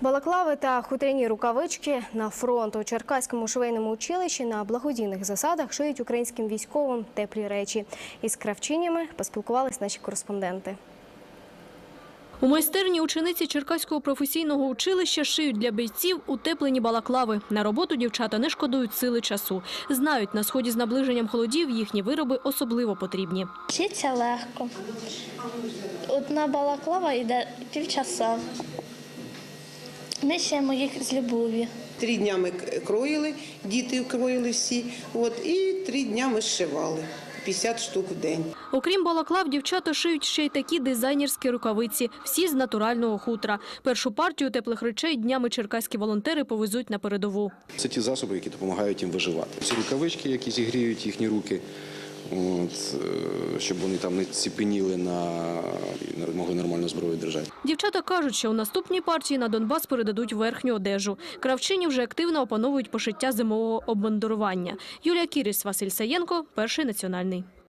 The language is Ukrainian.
Балаклави та хутряні рукавички на фронт у Черкаському швейному училищі на благодійних засадах шиють українським військовим теплі речі. Із кравчинями поспілкувались наші кореспонденти. У майстерні учениці Черкаського професійного училища шиють для бійців утеплені балаклави. На роботу дівчата не шкодують сили часу. Знають, на сході з наближенням холодів їхні вироби особливо потрібні. Вчиться легко. Одна балаклава йде півчаса. Ми шиємо їх з любов'ю. Три дня ми кроїли, діти кроїли всі, от, і три дня ми зшивали. 50 штук в день. Окрім балаклав, дівчата шиють ще й такі дизайнерські рукавиці, всі з натурального хутра. Першу партію теплих речей днями черкаські волонтери повезуть на передову. Це ті засоби, які допомагають їм виживати. Ці рукавички, які зігріють їхні руки, от, е, щоб вони там не ціпеніли на могли нормально зброю держати. Дівчата кажуть, що у наступній партії на Донбас передадуть верхню одежу. Кравчині вже активно опановують пошиття зимового обмандурування. Юлія Кіріс, Василь Саєнко, перший національний.